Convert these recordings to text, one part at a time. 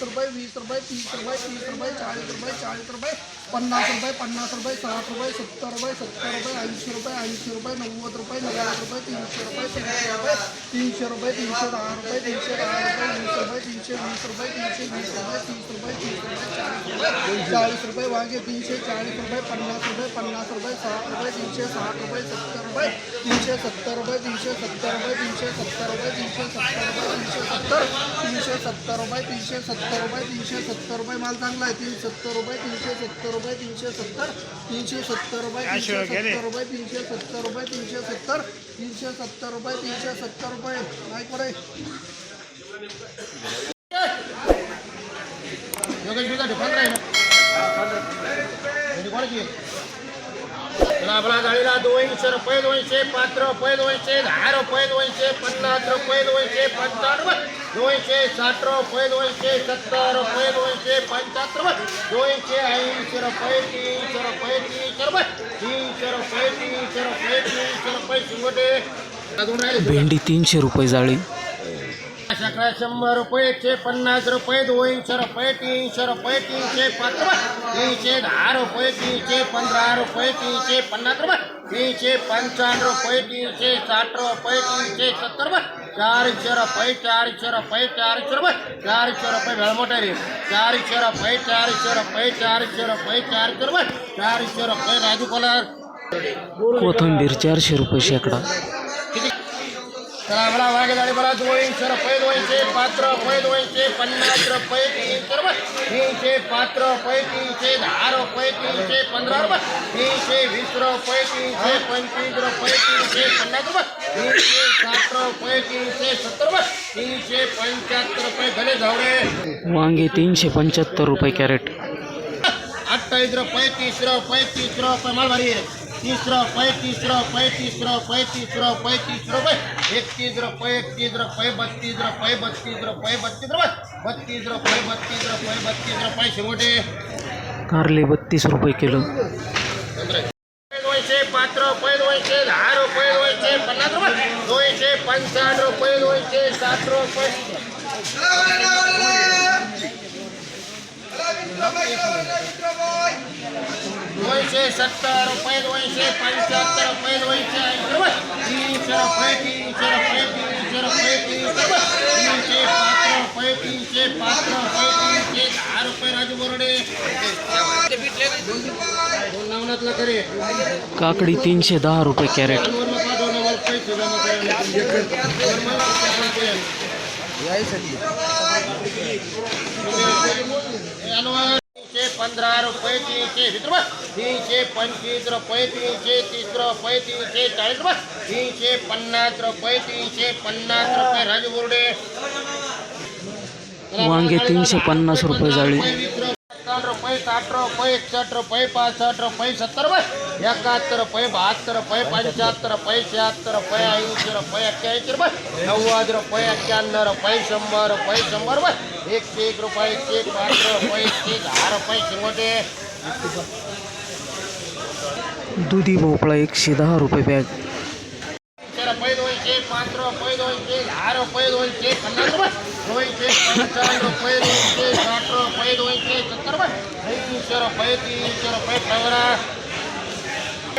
वीस रुपये वीस रुपये तीस रुपये तीस रुपये चाळीस रुपये चाळीस रुपये पन्नास रुपये पन्नास रुपये साठ रुपये सत्तर रुपये सत्तर रुपये ऐंशी रुपये ऐंशी रुपये नव्वद रुपये नव्वद रुपये तीनशे रुपये तीनशे रुपये तीनशे रुपये तीनशे दहा रुपये तीनशे दहा रुपये वीस रुपये तीनशे वीस रुपये तीनशे वीस रुपये तीस रुपये तीस रुपये चाळीस रुपये चाळीस रुपये वांगे तीनशे चाळीस रुपये पन्नास रुपये पन्नास रुपये साठ रुपये तीनशे साठ रुपये सत्तर रुपये तीनशे सत्तर रुपये तीनशे सत्तर रुपये तीनशे सत्तर रुपये तीनशे सत्तर रुपये तीनशे सत्तर तीनशे सत्तर रुपये तीनशे सत्तर रुपये तीनशे सत्तर रुपये माल चांगला आहे तीनशे सत्तर रुपये तीनशे सत्तर रुपये तीनशे सत्तर तीनशे सत्तर रुपये तीनशे सत्तर रुपये तीनशे सत्तर रुपये तीनशे सत्तर तीनशे सत्तर रुपये तीनशे सत्तर रुपये. नाही करे योगेश आहे ना? कोणाची आपला गाडीला दोनशे रुपये दोनशे पाच रुपये दोनशे दहा रुपये दोनशे पन्नास रुपये दोनशे पंचावन्न रुपये दोनशे साठ रुपये दोनशे सत्तर रुपये दोनशे पंच्याहत्तर रुपये दोनशे ऐंशी रुपये तीनशे रुपये तीनशे रुपये तीनशे रुपये तीनशे रुपये तीनशे रुपये शिंगोटे अजून राहिले भेंडी तीनशे रुपये जाळी सकाळ शंभर रुपये एकशे पन्नास रुपये दोनशे रुपये तीनशे रुपये तीनशे पाच तीनशे दहा रुपये तीनशे पंधरा रुपये तीनशे पन्नास रुपये तीनशे पंचावन्न रुपये तीनशे साठ रुपये तीनशे सत्तर रुपये चारशे रुपये चारशे रुपये चारशे रुपये चारशे रुपये भेळमोठा रे चारशे रुपये चारशे रुपये चारशे रुपये चारशे रुपये चारशे रुपये राजू कोलार कोथिंबीर चारशे रुपये शेकडा किती तर झाले बघा दोनशे रुपये दोनशे पाच रुपये दोनशे पन्नास रुपये तीनशे रुपये तीनशे पाच रुपये तीनशे दहा रुपये तीनशे पंधरा रुपये तीनशे वीस रुपये तीनशे पंचवीस रुपये तीनशे पन्नास रुपये तीनशे साठ रुपये तीनशे सत्तर रुपये तीनशे पंच्याहत्तर रुपये घरे झावडे वांगे तीनशे पंच्याहत्तर रुपये कॅरेट। अठ्ठावीस रुपये तीस रुपये तीस रुपये माल भारी आहे तीस रुपये तीस रुपये तीस रुपये तीस रुपये तीस रुपये एकतीस रुपये एकतीस रुपये बत्तीस रुपये बत्तीस रुपये बत्तीस रुपये बत्तीस रुपये बत्तीस रुपये बत्तीस रुपये शेवटे कारले बत्तीस रुपये किलो. दोनशे पाच रुपये दोनशे दहा रुपये दोनशे पन्नास रुपये दोनशे पंचावन्न रुपये दोनशे साठ रुपये रुपये दोनशे पंच्याहत्तर रुपये दोनशे ऐंशी रुपये तीनशे रुपये तीनशे रुपये तीनशे रुपये तीनशे रुपये तीनशे पाच रुपये तीनशे पाच रुपये तीनशे दहा रुपये राजू बोरडे दोन नावनातला करे काकडी तीनशे दहा रुपये कॅरेट दोन नफा दोन नंबर पैसे जमा करायला तीनशे पंधरा रुपये तीनशे वीस रुपये तीनशे पंचवीस रुपये तीनशे तीस रुपये तीनशे चाळीस रुपये तीनशे पन्नास रुपये तीनशे पन्नास रुपये राजू बोर्डे वांगे तीनशे पन्नास रुपये जाळी सत्तावन्न रुपये साठ रुपये एकसष्ट रुपये पासष्ट रुपये सत्तर रुपये एकाहत्तर रुपये बहात्तर रुपये पंच्याहत्तर रुपये शहात्तर रुपये ऐंशी रुपये एक्क्याऐंशी रुपये नव्वद रुपये एक्क्याण्णव रुपये शंभर रुपये शंभर रुपये एकशे एक रुपये एकशे एक पाच रुपये एकशे दहा रुपये शिंगोटे दुधी भोपळा एकशे दहा रुपये बॅग रुपये दोनशे पाच रुपये दोनशे दहा रुपये दोनशे पन्नास रुपये दोनशे पंचावन्न रुपये दोनशे साठ रुपये दोनशे सत्तर रुपये तीनशे रुपये तीनशे रुपये पंधरा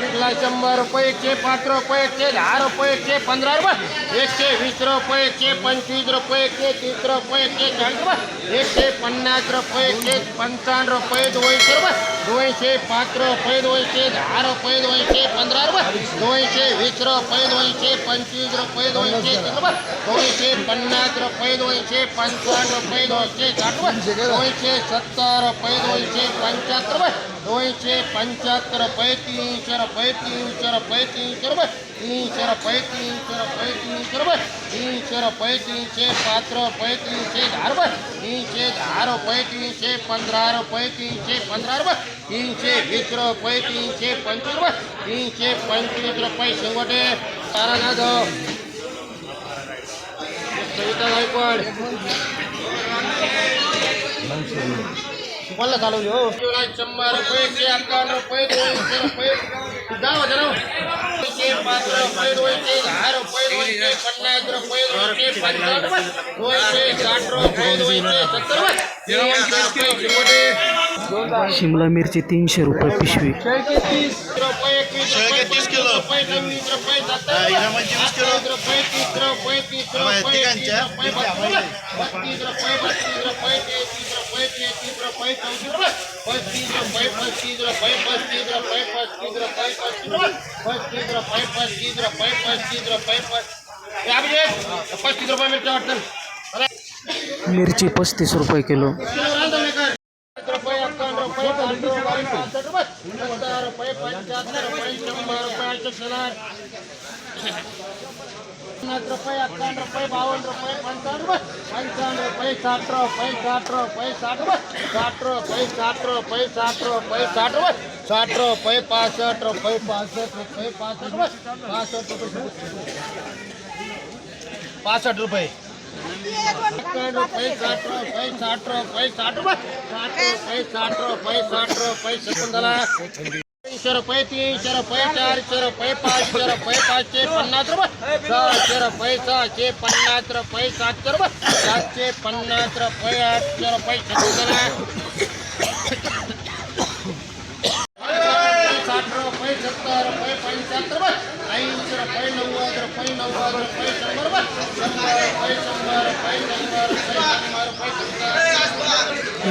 बळा शंभर रुपये एकशे पाच रुपये एकशे दहा रुपये एकशे पंधरा रुपये एकशे वीस रुपये एकशे पंचवीस रुपये एकशे तीस रुपये एकशे चाळीस रुपये एकशे पन्नास रुपये एकशे पंचावन्न रुपये दोनशे रुपये दोनशे पाच रुपये दोनशे दहा रुपये दोनशे पंधरा रुपये दोनशे वीस रुपये दोनशे पंचवीस रुपये दोनशे तीस रुपये दोनशे पन्नास रुपये दोनशे पंचावन्न रुपये दोनशे साठ रुपये दोनशे सत्तर रुपये दोनशे पंच्याहत्तर रुपये दोनशे पंच्याहत्तर पैतीसशे पैतीसशे पैतीसशे बस तीनशे पैतीसशे पैतीसशे बस तीनशे पैतीसशे पात्र पैतीसशे धार बस तीनशे धार पैतीसशे पंधरा पैतीसशे पंधरा बस तीनशे वीस पैतीसशे पंचवीस बस तीनशे पंचवीस रुपये शेवटे तारानाथ सविता गायकवाड बोलला चालवली हो. शंभर रुपये एकशे अकावन्न रुपये दोनशे रुपये. दहा हजार दोनशे पाच रुपये दोनशे दहा रुपये दोनशे पन्नास रुपये दोनशे पंचावन्न रुपये दोनशे साठ रुपये दोनशे सत्तर रुपये. शिमला मिरची तीनशे रुपये पिशवी. किलो. ಪೈಪ್ ಎತ್ತಿದ್ರ ಪೈಪ್ ಹಚ್ಚಿದ್ರ ಪೈಪ್ ತೀದ್ರ ಪೈಪ್ ಹಚ್ಚಿದ್ರ ಪೈಪ್ ಹಚ್ಚಿದ್ರ ಪೈಪ್ ಹಚ್ಚಿದ್ರ ಪೈಪ್ ಹಚ್ಚಿದ್ರ ಪೈಪ್ ತೀದ್ರ ಪೈಪ್ ಹಚ್ಚಿದ್ರ ಪೈಪ್ ಹಚ್ಚಿದ್ರ ಪೈಪ್ ಯಾರಿಗೆ ಪಸ್ತಿದ್ರ ರೂಪಾಯಿ ಮಿರ್ಚಿ ಮಾಡ್ತಾರೆ मिरची पस्तीस रुपये किलो रुपये ಹತ್ತು ರೂಪಾಯಿ ಹತ್ತಾರು ರೂಪಾಯಿ ಬಾವನ್ ರೂಪಾಯಿ ಪಂಚಾರು ರೂಪಾಯಿ ಪಂಚಾನು ರೂಪಾಯಿ ಸಾಟ್ ರೂಪಾಯಿ ಸಾಟ್ ರೂಪಾಯಿ ಸಾಟ್ ರೂಪಾಯಿ ಸಾಟ್ ರೂಪಾಯಿ ಸಾಟ್ ರೂಪಾಯಿ ಸಾಟ್ ರೂಪಾಯಿ ಸಾಟ್ ರೂಪಾಯಿ ಸಾಟ್ ರೂಪಾಯಿ ಪಾಸಟ್ ರೂಪಾಯಿ ಪಾಸಟ್ ರೂಪಾಯಿ ಪಾಸಟ್ ರೂಪಾಯಿ ಪಾಸಟ್ ರೂಪಾಯಿ ಪಾಸಟ್ ರೂಪಾಯಿ સાઠ રૂપિયા સાઠ રૂપિયા સાઠ રૂપિયા સાઠ રૂપિયા સાઠ રૂપિયા સાઠ રૂપિયા સાઠ રૂપિયા શકુંતલા तीनशे रुपये तीनशे रुपये चारशे रुपये पाचशे रुपये पाचशे पन्नास रुपये सहाशे रुपये सहाशे पन्नास रुपये सातशे रुपये सातशे पन्नास रुपये आठशे रुपये साठ रुपये सत्तर रुपये पंच्याहत्तर रुपये ऐंशी रुपये नव्वद रुपये नव्वद रुपये शंभर रुपये शंभर रुपये शंभर रुपये शंभर रुपये शंभर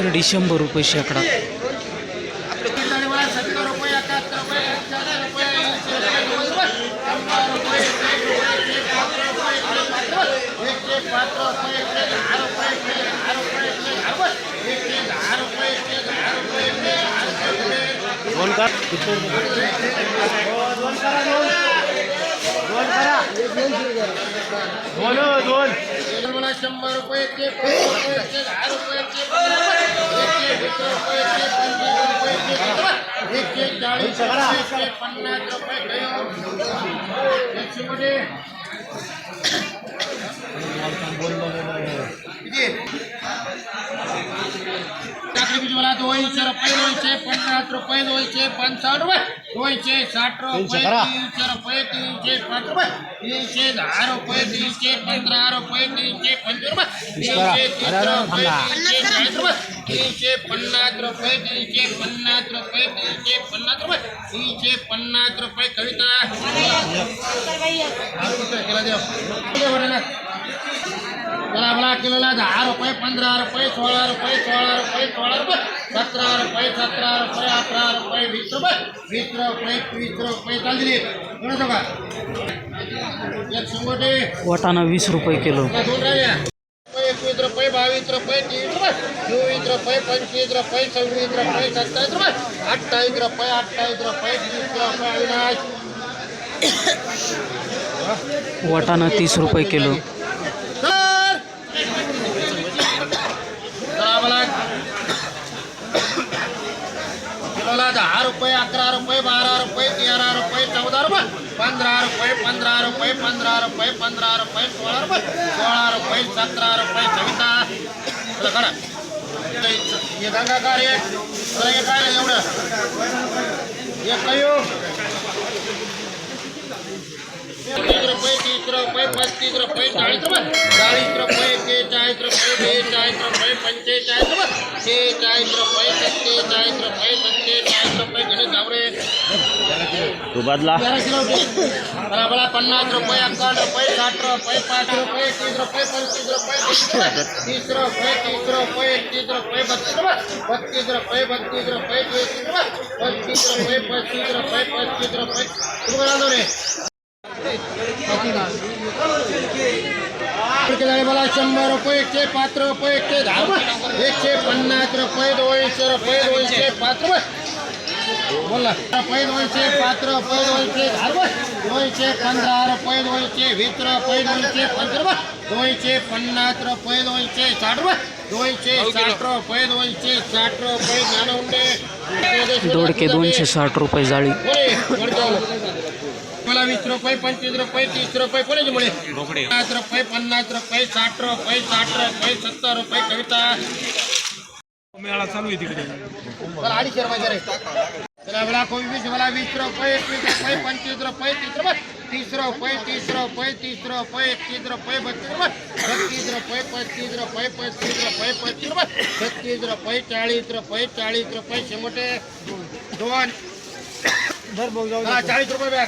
रुपये शंभर रुपये शेकडा मला शंभर रुपयाचे रुपयाचे दहा रुपयाचे एकशे चाळीस रुपयाचे पन्नास रुपये एकशे मध्ये કાકડી બીજું વાળા દોઈ રૂપિયા હોય છે પંદર રૂપિયા હોય છે પંચાવન રૂપિયા હોય છે સાઠ રૂપિયા ત્રીસ રૂપિયા ત્રીસ છે પાંચ રૂપિયા છે દસ રૂપિયા ત્રીસ છે પંદર રૂપિયા ત્રીસ છે પંચોર રૂપિયા ત્રીસ છે પચાસ રૂપિયા ત્રીસ છે પચાસ રૂપિયા ત્રીસ છે પચાસ રૂપિયા ત્રીસ છે પચાસ રૂપિયા ત્રીસ છે પચાસ રૂપિયા કવિતા ખેલા દેવ मला किलोला दहा रुपये पंधरा रुपये सोळा रुपये सोळा रुपये सोळा रुपये सतरा रुपये सतरा रुपये अठरा रुपये वीस रुपये वीस रुपये वीस रुपये. चाल दिली कोणाचं का? एक वाटाणा वीस रुपये किलो. दोन राहिल्या. एकवीस रुपये बावीस रुपये तीस रुपये चोवीस रुपये पंचवीस रुपये सव्वीस रुपये सत्तावीस रुपये अठ्ठावीस रुपये अठ्ठावीस रुपये तीस रुपये अविनाश. वाटाणा तीस रुपये किलो सर चला मला किलोला दहा रुपये अकरा रुपये बारा रुपये तेरा रुपये चौदा रुपये पंधरा रुपये पंधरा रुपये पंधरा रुपये पंधरा रुपये सोळा रुपये सोळा रुपये सतरा रुपये सविता हे गंगाकार हे एवढं? हे कयो हो? पस्तीस रुपये चालीस रुपये चालीस रुपये के चालीस रुपये बे चालीस रुपये पंचे चालीस रुपये के चालीस रुपये सत्ते चालीस रुपये सत्ते चालीस रुपये घने धावरे तू बदला बड़ा पन्नास रुपये अक्का रुपये साठ रुपये पाँच रुपये तीस रुपये पंचीस रुपये तीस रुपये तीस रुपये तीस रुपये बत्तीस रुपये बत्तीस रुपये बत्तीस रुपये पैंतीस रुपये बत्तीस रुपये पच्चीस रुपये पच्चीस रुपये तुम बना दो रे झाले मला शंभर रुपये एकशे पाच रुपये एकशे दहा रुपये एकशे पन्नास रुपये दोनशे रुपये दोनशे पाच रुपये बोल ना रुपये दोनशे पाच रुपये दोनशे दहा रुपये दोनशे पंधरा रुपये दोनशे वीस रुपये दोनशे पंच रुपये दोनशे पन्नास रुपये दोनशे साठ रुपये दोनशे साठ रुपये दोनशे साठ रुपये ज्ञानवंडे दोडके दोनशे साठ रुपये जाळी मला वीस रुपये पंचवीस रुपये तीस रुपये कोणाचे मुळे? पन्नास रुपये पन्नास रुपये साठ रुपये साठ रुपये सत्तर रुपये कविता. मेळा चालू आहे तिकडे. अडीचशे रुपये रे. चला मला वीस मला वीस रुपये एकवीस रुपये पंचवीस रुपये तीस रुपये तीस रुपये तीस रुपये तीस रुपये एकतीस रुपये बत्तीस रुपये छत्तीस रुपये पस्तीस रुपये पस्तीस रुपये पस्तीस रुपये छत्तीस रुपये चाळीस रुपये चाळीस रुपये शेमटे दोन. चाळीस रुपये बॅग.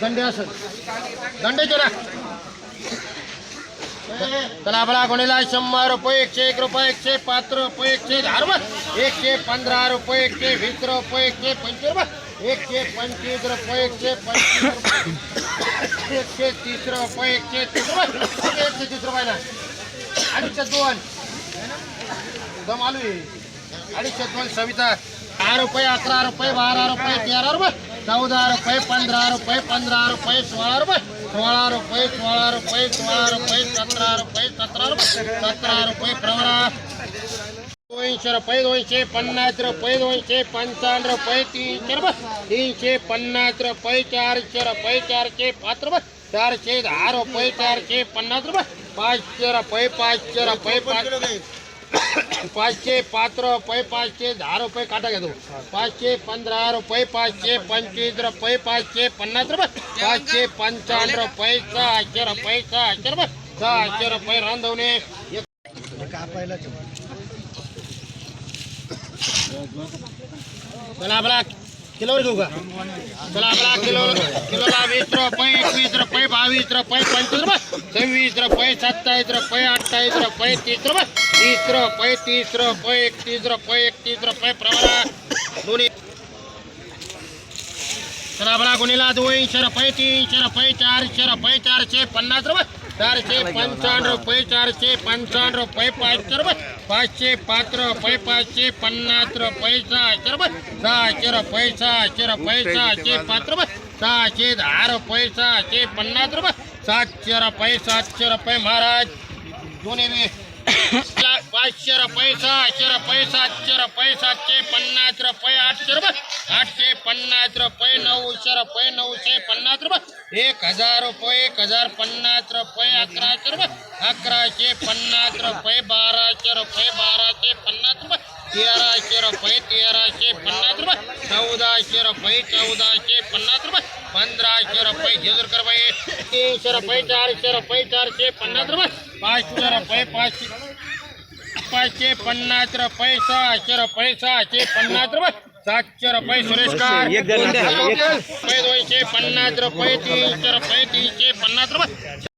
दंडे असं दंडे चोरा चला बला कोणीला शंभर रुपये एकशे एक रुपये एकशे पाच रुपये एकशे दहा रुपये एकशे पंधरा रुपये एकशे वीस रुपये एकशे पंचवीस रुपये एकशे पंचवीस रुपये एकशे पंचवीस एकशे तीस रुपये एकशे तीस रुपये एकशे तीस रुपये अडीचशे दोन दम आलू अडीचशे दोन सविता दहा रुपये अकरा रुपये बारा रुपये तेरा रुपये चौदा रुपये पंधरा रुपये पंधरा रुपये सोळा रुपये सोळा रुपये सोळा रुपये सोळा रुपये सतरा रुपये सतरा रुपये सतरा रुपये, प्रवरा। दोनशे रुपये दोनशे पन्नास रुपये दोनशे पंचावन्न रुपये तीनशे रुपये तीनशे पन्नास रुपये चारशे रुपये चारशे पाच रुपये चारशे दहा रुपये चारशे पन्नास रुपये पाचशे रुपये पाचशे रुपये, पाच पाचशे पाच रुपये पाचशे दहा रुपये काटा घेतो. पाचशे पंधरा रुपये पाचशे पंचवीस रुपये पाचशे पन्नास रुपये. पाचशे पंचावन्न रुपये सहाशे रुपये सहाशे रुपये. सहाशे रुपये रांधवणे. चला आपला. किलोवर घेऊ का? चला बला किलो किलोला वीस रुपये एकवीस रुपये बावीस रुपये पंचवीस रुपये सव्वीस रुपये सत्तावीस रुपये अठ्ठावीस रुपये तीस रुपये तीस रुपये तीस रुपये एकतीस रुपये एकतीस रुपये प्रमाणा. दोन्ही चला बला गुणीला दोनशे रुपये तीनशे रुपये चारशे रुपये चारशे पन्नास रुपये. चारशे पंचावन्न रुपये चारशे पंचावन्न रुपये पाचशे रुपये पाचशे पाच रुपये पाचशे पन्नास रुपये सहाशे रुपये सहाशे रुपये सहाशे रुपये सहाशे पाच रुपये सहाशे दहा रुपये सहाशे पन्नास रुपये सातशे रुपये सातशे रुपये महाराज दोन्ही. पाचशे रुपये सहाशे रुपये सातशे रुपये सातशे पन्नास रुपये आठशे रुपये आठशे पन्नास रुपये नऊशे रुपये नऊशे पन्नास रुपये एक हजार रुपये एक हजार पन्नास रुपये अकराशे रुपये अकराशे पन्नास रुपये बाराशे रुपये बाराशे पन्नास रुपये तेराशे रुपये तेराशे पन्नास रुपये चौदाशे रुपये चौदाशे पन्नास रुपये पंधराशे रुपये तीनशे रुपये चारशे रुपये चारशे पन्नास रुपये पाचशे रुपये पाचशे पाचशे पन्नास रुपये सहाशे रुपये सहाशे पन्नास रुपये सातशे रुपये सुरेशकार। रुपये दोनशे पन्नास रुपये तीनशे रुपये तीनशे पन्नास रुपये